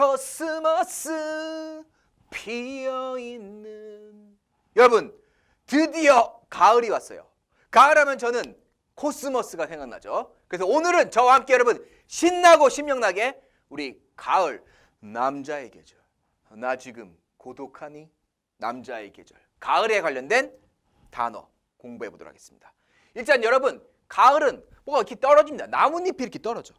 코스모스 피어 있는 여러분 드디어 가을이 왔어요. 가을하면 저는 코스모스가 생각나죠. 그래서 오늘은 저와 함께 여러분 신나고 신명나게 우리 가을 남자의 계절 나 지금 고독하니 남자의 계절 가을에 관련된 단어 공부해 보도록 하겠습니다. 일단 여러분 가을은 뭐가 이렇게 떨어집니다. 나뭇잎이 이렇게 떨어져.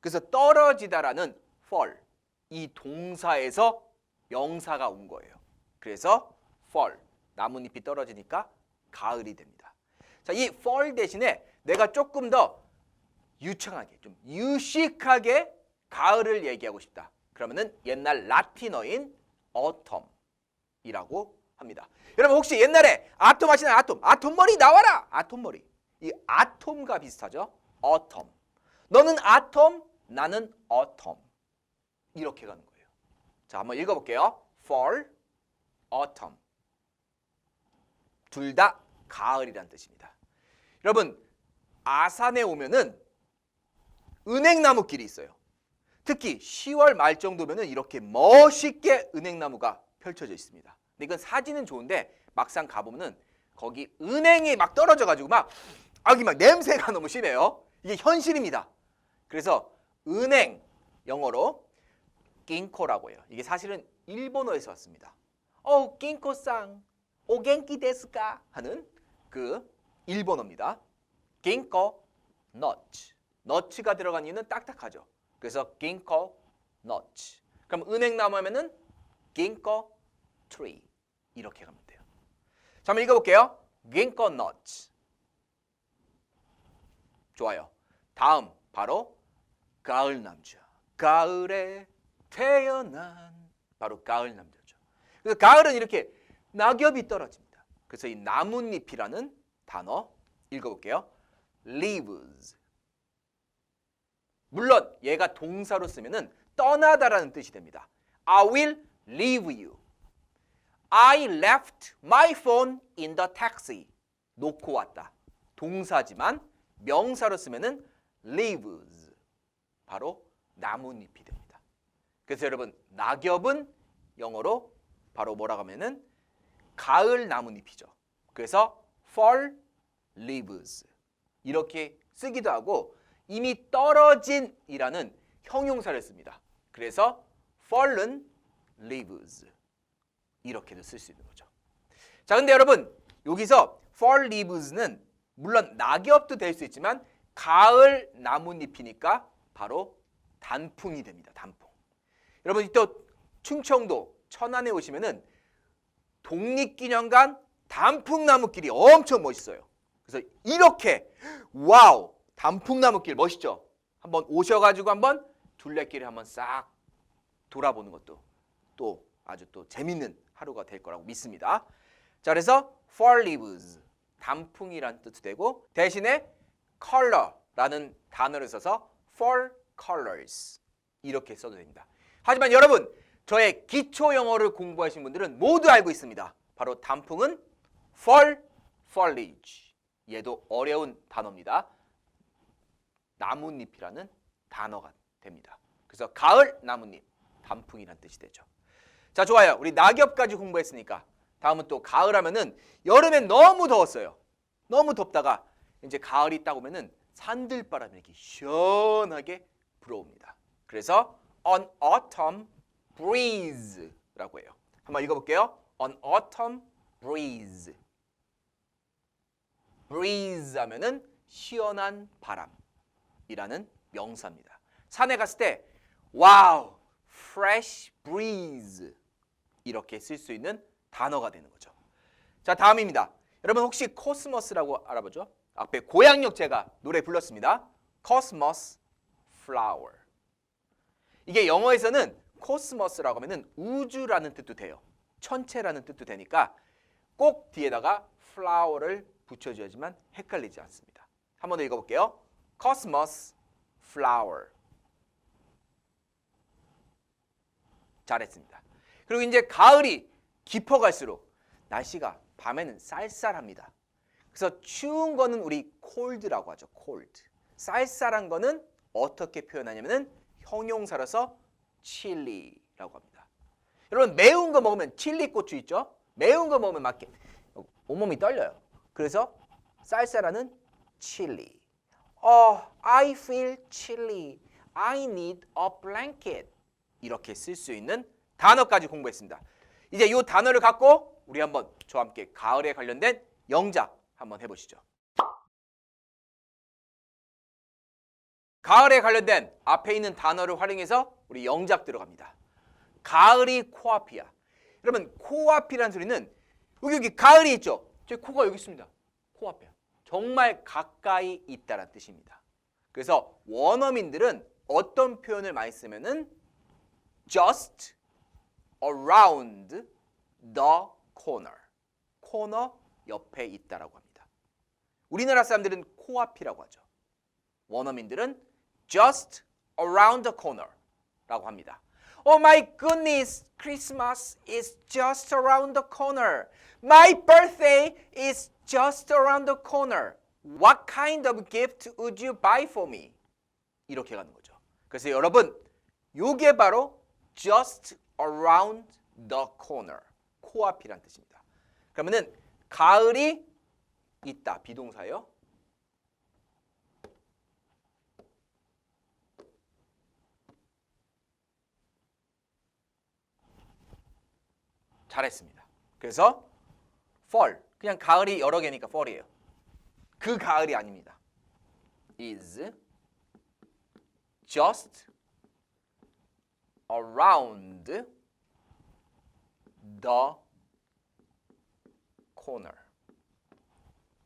그래서 떨어지다라는 fall 이 동사에서 명사가 온 거예요. 그래서 fall 나뭇잎이 떨어지니까 가을이 됩니다. 자, 이 fall 대신에 내가 조금 더 유창하게 좀 유식하게 가을을 얘기하고 싶다. 그러면은 옛날 라틴어인 autumn이라고 합니다. 여러분 혹시 옛날에 아톰 하시나요? 아톰. 아톰 머리 나와라. 아톰 머리. 이 아톰과 비슷하죠? autumn. 너는 아톰, 나는 autumn. 이렇게 가는 거예요. 자, 한번 읽어 볼게요. fall, autumn. 둘 다 가을이란 뜻입니다. 여러분, 아산에 오면은 은행나무 길이 있어요. 특히 10월 말 정도면은 이렇게 멋있게 은행나무가 펼쳐져 있습니다. 근데 이건 사진은 좋은데 막상 가보면은 거기 은행이 막 떨어져 가지고 막 아기 막 냄새가 너무 심해요. 이게 현실입니다. 그래서 은행 영어로 낑코라고 해요. 이게 사실은 일본어에서 왔습니다. 어, 낑코상 오겐키 데스까 하는 그 일본어입니다. 낑코 너츠. 너츠가 들어간 이유는 딱딱하죠. 그래서 낑코 너츠. 그럼 은행나무 하면은 낑코 트리 이렇게 가면 돼요. 자, 한번 읽어볼게요. 낑코 너츠. 좋아요. 다음 바로 가을 남자. 가을에 태어난 바로 가을 남자죠. 그래서 가을은 이렇게 낙엽이 떨어집니다. 그래서 이 나뭇잎이라는 단어 읽어볼게요. leaves. 물론 얘가 동사로 쓰면은 떠나다라는 뜻이 됩니다. I will leave you. I left my phone in the taxi. 놓고 왔다. 동사지만 명사로 쓰면은 leaves. 바로 나뭇잎이 됩니다. 그래서 여러분 낙엽은 영어로 바로 뭐라고 하면은 가을 나뭇잎이죠. 그래서 fall leaves 이렇게 쓰기도 하고 이미 떨어진이라는 형용사를 씁니다. 그래서 fallen leaves 이렇게도 쓸 수 있는 거죠. 자, 근데 여러분 여기서 fall leaves는 물론 낙엽도 될 수 있지만 가을 나뭇잎이니까 바로 단풍이 됩니다. 단풍. 여러분 또 충청도 천안에 오시면은 독립기념관 단풍나무길이 엄청 멋있어요. 그래서 이렇게 와우 단풍나무길 멋있죠. 한번 오셔가지고 한번 둘레길을 한번 싹 돌아보는 것도 또 아주 또 재밌는 하루가 될 거라고 믿습니다. 자 그래서 fall leaves 단풍이란 뜻도 되고 대신에 color라는 단어를 써서 fall colors 이렇게 써도 됩니다. 하지만 여러분 저의 기초 영어를 공부하신 분들은 모두 알고 있습니다. 바로 단풍은 fall foliage. 얘도 어려운 단어입니다. 나뭇잎이라는 단어가 됩니다. 그래서 가을 나뭇잎, 단풍이란 뜻이 되죠. 자, 좋아요. 우리 낙엽까지 공부했으니까 다음은 또 가을 하면은 여름엔 너무 더웠어요. 너무 덥다가 이제 가을이 딱 오면은 산들바람이 이렇게 시원하게 불어옵니다. 그래서 an autumn breeze라고 해요. 한번 읽어볼게요. an autumn breeze. breeze 하면은 시원한 바람이라는 명사입니다. 산에 갔을 때 와우, fresh breeze 이렇게 쓸 수 있는 단어가 되는 거죠. 자, 다음입니다. 여러분 혹시 코스모스라고 알아보죠? 앞에 고향역 제가 노래 불렀습니다. cosmos flower. 이게 영어에서는 코스모스라고 하면은 우주라는 뜻도 돼요. 천체라는 뜻도 되니까 꼭 뒤에다가 flower를 붙여줘야지만 헷갈리지 않습니다. 한 번 더 읽어볼게요. cosmos flower. 잘했습니다. 그리고 이제 가을이 깊어갈수록 날씨가 밤에는 쌀쌀합니다. 그래서 추운 거는 우리 cold라고 하죠. cold. 쌀쌀한 거는 어떻게 표현하냐면은 형용사로서 chilly 합니다. 여러분 매운 거 먹으면 칠리 고추 있죠? 매운 거 먹으면 막 온몸이 떨려요. 그래서 쌀쌀하는 칠리. 어, I feel chilly. I need a blanket. 이렇게 쓸 수 있는 단어까지 공부했습니다. 이제 이 단어를 갖고 우리 한번 저와 함께 가을에 관련된 영작 한번 해보시죠. 가을에 관련된 앞에 있는 단어를 활용해서 우리 영작 들어갑니다. 가을이 코앞이야. 여러분 코앞이라는 소리는 여기 여기 가을이 있죠. 제 코가 여기 있습니다. 코앞이야. 정말 가까이 있다는 뜻입니다. 그래서 원어민들은 어떤 표현을 많이 쓰면은 just around the corner. 코너 옆에 있다라고 합니다. 우리나라 사람들은 코앞이라고 하죠. 원어민들은 just around the corner라고 합니다. Oh my goodness, Christmas is just around the corner. My birthday is just around the corner. What kind of gift would you buy for me? 이렇게 가는 거죠. 그래서 여러분, 요게 바로 just around the corner. 코앞이란 뜻입니다. 그러면은 가을이 있다. 비동사요. 잘했습니다. 그래서 fall 그냥 가을이 여러 개니까 fall이에요. 그 가을이 아닙니다. is just around the corner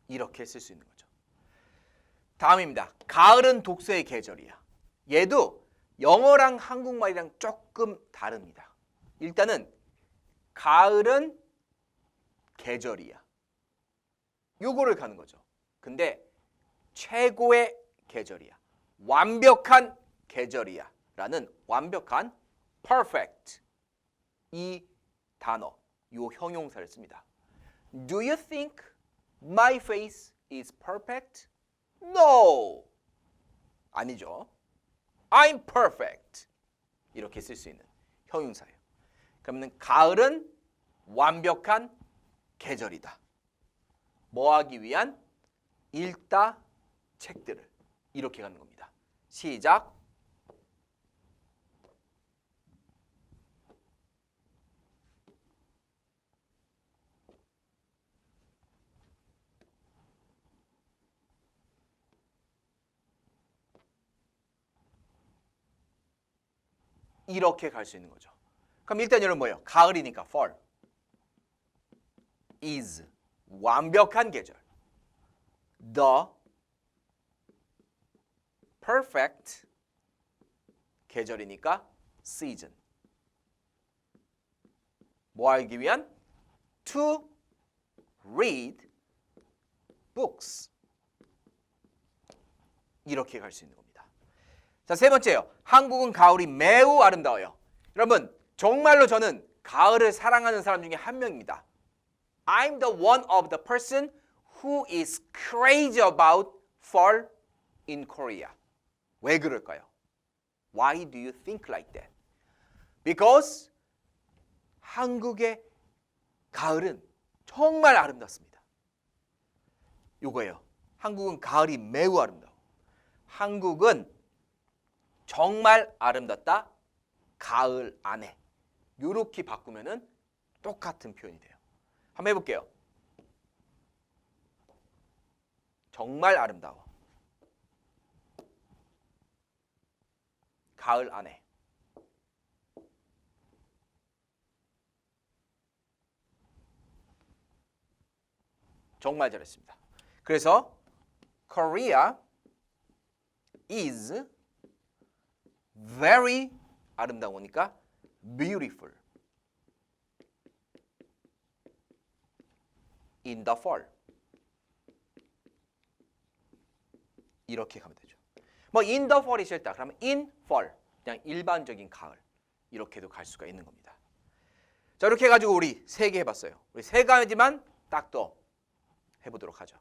이렇게 쓸 수 있는 거죠. 다음입니다. 가을은 독서의 계절이야. 얘도 영어랑 한국말이랑 조금 다릅니다. 일단은 가을은 계절이야. 요거를 가는 거죠. 근데 최고의 계절이야. 완벽한 계절이야. 라는 완벽한 perfect 이 단어, 요 형용사를 씁니다. Do you think my face is perfect? No. 아니죠. I'm perfect. 이렇게 쓸 수 있는 형용사예요. 그러면 가을은 완벽한 계절이다. 뭐 하기 위한 읽다 책들을 이렇게 가는 겁니다. 시작. 이렇게 갈 수 있는 거죠. 그럼 일단 여러분 뭐예요? 가을이니까 fall is 완벽한 계절. The perfect 계절이니까 season. 뭐 하기 위한? To read books. 이렇게 갈 수 있는 겁니다. 자, 세 번째요. 한국은 가을이 매우 아름다워요. 여러분, 정말로 저는 가을을 사랑하는 사람 중에 한 명입니다. I'm the one of the person who is crazy about fall in Korea. 왜 그럴까요? Why do you think like that? Because 한국의 가을은 정말 아름답습니다. 요거예요. 한국은 가을이 매우 아름다워. 한국은 정말 아름답다. 가을 안에. 요렇게 바꾸면은 똑같은 표현이 돼요. 한번 해볼게요. 정말 아름다워. 가을 안에. 정말 잘했습니다. 그래서 Korea is very 아름다우니까 beautiful in the fall 이렇게 가면 되죠. 뭐 in the fall이 싫다. 그러면 in fall 그냥 일반적인 가을 이렇게도 갈 수가 있는 겁니다. 자 이렇게 해가지고 우리 세 개 해봤어요. 우리 세 가지만 딱 또 해보도록 하죠.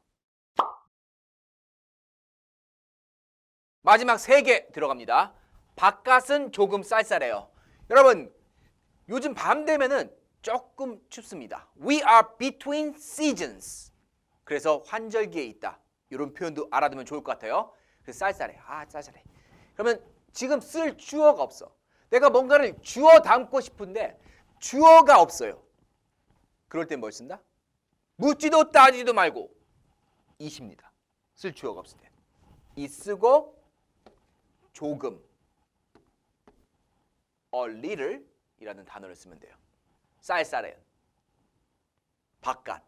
마지막 세 개 들어갑니다. 바깥은 조금 쌀쌀해요. 여러분 요즘 밤 되면은 조금 춥습니다. We are between seasons. 그래서 환절기에 있다. 이런 표현도 알아두면 좋을 것 같아요. 그래서 쌀쌀해. 아, 쌀쌀해. 그러면 지금 쓸 주어가 없어. 내가 뭔가를 주어 담고 싶은데 주어가 없어요. 그럴 땐 뭘 쓴다? 묻지도 따지지도 말고 이십니다. 쓸 주어가 없을 때. 이 쓰고 조금 a little 이라는 단어를 쓰면 돼요. 쌀쌀해. 바깥.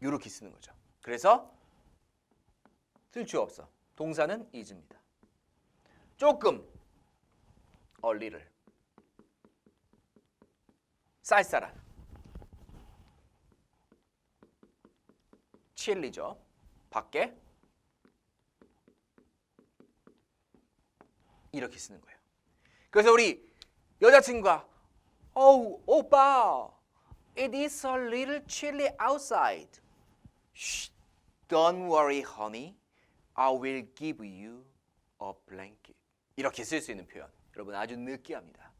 이렇게 쓰는 거죠. 그래서 쓸주 없어. 동사는 is입니다. 조금 a little 쌀쌀한 chilly죠. 밖에 이렇게 쓰는 거예요. 그래서 우리 여자친구가 어우 오빠 it is a little chilly outside. Shh, don't worry honey. I will give you a blanket. 이렇게 쓸 수 있는 표현. 여러분 아주 느끼합니다.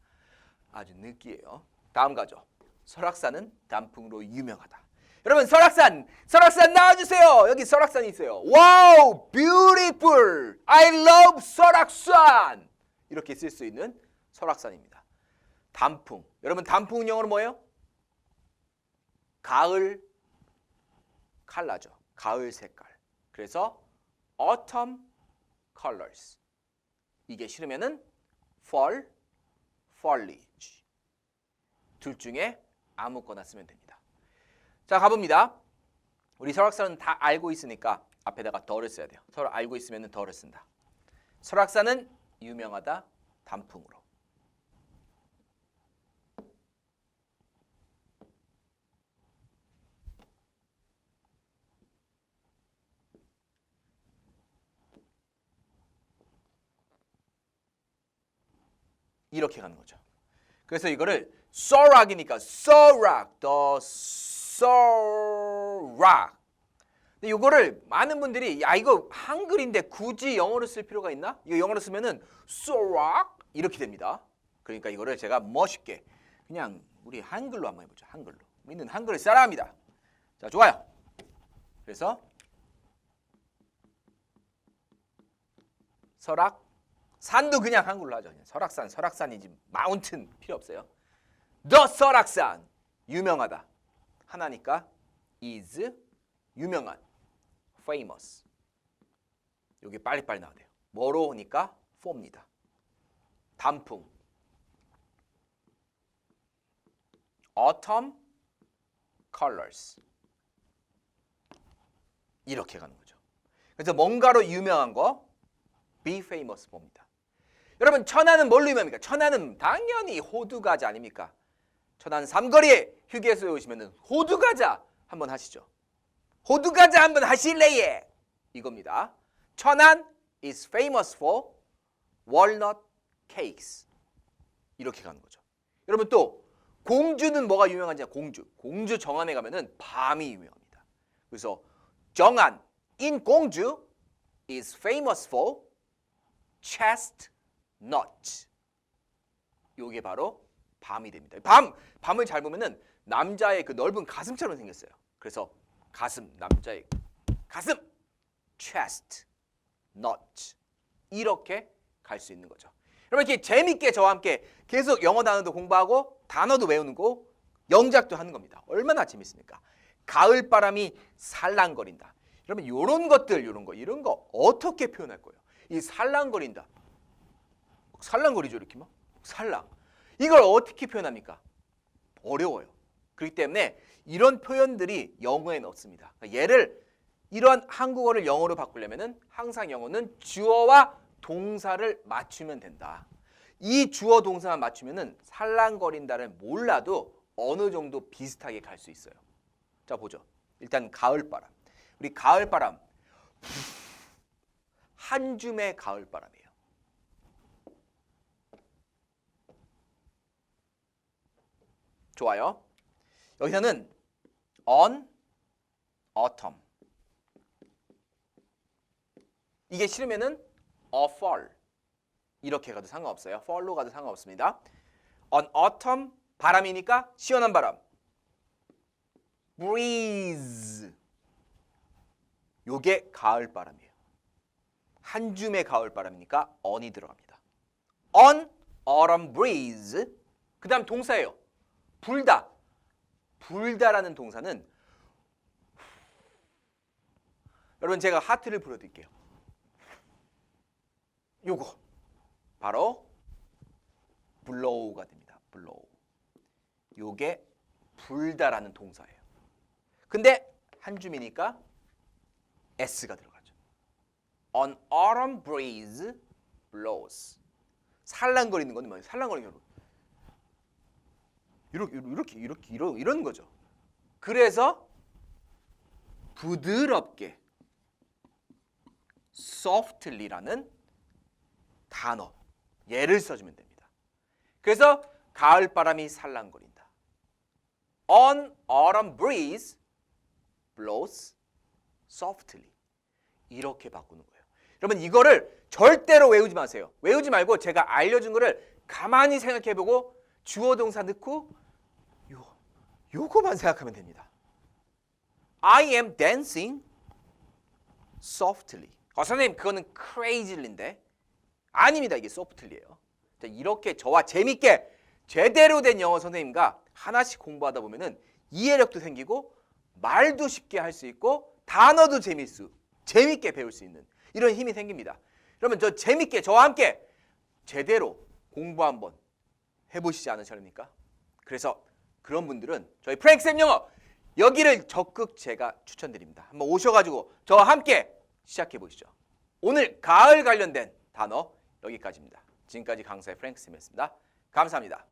아주 느끼해요. 다음 가죠. 설악산은 단풍으로 유명하다. 여러분 설악산, 설악산 나와주세요. 여기 설악산이 있어요. 와우, beautiful. I love 설악산. 이렇게 쓸 수 있는 설악산입니다. 단풍. 여러분 단풍은 영어로 뭐예요? 가을 칼라죠. 가을 색깔. 그래서 autumn colors. 이게 싫으면은 fall, foliage. 둘 중에 아무거나 쓰면 됩니다. 자, 가봅니다. 우리 설악산은 다 알고 있으니까 앞에다가 더를 써야 돼요. 서로 알고 있으면 더를 쓴다. 설악산은 유명하다 단풍으로. 이렇게 가는 거죠. 그래서 이거를 소락이니까 소락, the 소락. 근데 이거를 많은 분들이 야 이거 한글인데 굳이 영어로 쓸 필요가 있나? 이거 영어로 쓰면은 소락 이렇게 됩니다. 그러니까 이거를 제가 멋있게 그냥 우리 한글로 한번 해보죠. 한글로. 믿는 한글을 사랑합니다. 자 좋아요. 그래서 설악 산도 그냥 한글로 하죠. 그냥 설악산, 설악산이지 마운튼 필요 없어요. The 설악산 유명하다. 하나니까 is 유명한 famous. 여기 빨리빨리 나와야 돼요. 뭐로 오니까 for입니다. 단풍. autumn colors. 이렇게 가는 거죠. 그래서 뭔가로 유명한 거 be famous 봅니다. 여러분 천안은 뭘로 유명합니까? 천안은 당연히 호두 과자 아닙니까? 천안 삼거리에 휴게소에 오시면은 호두 과자 한번 하시죠. 호두 과자 한번 하실래예? 이겁니다. 천안 is famous for walnut cakes. 이렇게 가는 거죠. 여러분 또 공주는 뭐가 유명한지 공주. 공주 정안에 가면은 밤이 유명합니다. 그래서 정안 in 공주 is famous for chestnut. 요게 바로 밤이 됩니다. 밤 밤을 잘 보면은 남자의 그 넓은 가슴처럼 생겼어요. 그래서 가슴 남자의 가슴 chest nut 이렇게 갈 수 있는 거죠. 여러분 이렇게 재밌게 저와 함께 계속 영어 단어도 공부하고 단어도 외우는 거 영작도 하는 겁니다. 얼마나 재밌습니까? 가을 바람이 살랑거린다. 여러분 이런 것들 이런 거 이런 거 어떻게 표현할 거예요? 이 살랑거린다. 살랑거리죠 이렇게 막 살랑. 이걸 어떻게 표현합니까? 어려워요. 그렇기 때문에 이런 표현들이 영어에는 없습니다. 그러니까 얘를 이러한 한국어를 영어로 바꾸려면은 항상 영어는 주어와 동사를 맞추면 된다. 이 주어 동사만 맞추면은 살랑거린다를 몰라도 어느 정도 비슷하게 갈 수 있어요. 자 보죠. 일단 가을바람. 우리 가을바람 한 줌의 가을바람이에요. 좋아요. 여기서는 on autumn 이게 싫으면은 a fall 이렇게 가도 상관없어요. fall로 가도 상관없습니다. on autumn 바람이니까 시원한 바람. breeze 요게 가을 바람이에요. 한 줌의 가을 바람이니까 on이 들어갑니다. on autumn breeze 그다음 동사예요. 불다. 불다라는 동사는 여러분 제가 하트를 불어드릴게요. 요거 바로 blow가 됩니다. blow. 요게 불다라는 동사예요. 근데 한 줌이니까 s가 들어가죠. An autumn breeze blows. 살랑거리는 건 뭐예요? 살랑거리는 건 이렇게 이렇게 이렇게 이런 이런 거죠. 그래서 부드럽게 softly라는 단어 예를 써주면 됩니다. 그래서 가을 바람이 살랑거린다. On autumn breeze blows softly 이렇게 바꾸는 거예요. 여러분 이거를 절대로 외우지 마세요. 외우지 말고 제가 알려준 거를 가만히 생각해보고 주어 동사 넣고 요 요거만 생각하면 됩니다. I am dancing softly. 어, 선생님 그거는 crazy인데 아닙니다. 이게 softly예요. 자, 이렇게 저와 재밌게 제대로 된 영어 선생님과 하나씩 공부하다 보면은 이해력도 생기고 말도 쉽게 할 수 있고 단어도 재밌수 재밌게 배울 수 있는 이런 힘이 생깁니다. 그러면 저 재밌게 저와 함께 제대로 공부 한번 해보시지 않으셨습니까? 그래서 그런 분들은 저희 프랭크쌤 영어 여기를 적극 제가 추천드립니다. 한번 오셔가지고 저와 함께 시작해 보시죠. 오늘 가을 관련된 단어 여기까지입니다. 지금까지 강사의 프랭크쌤이었습니다. 감사합니다.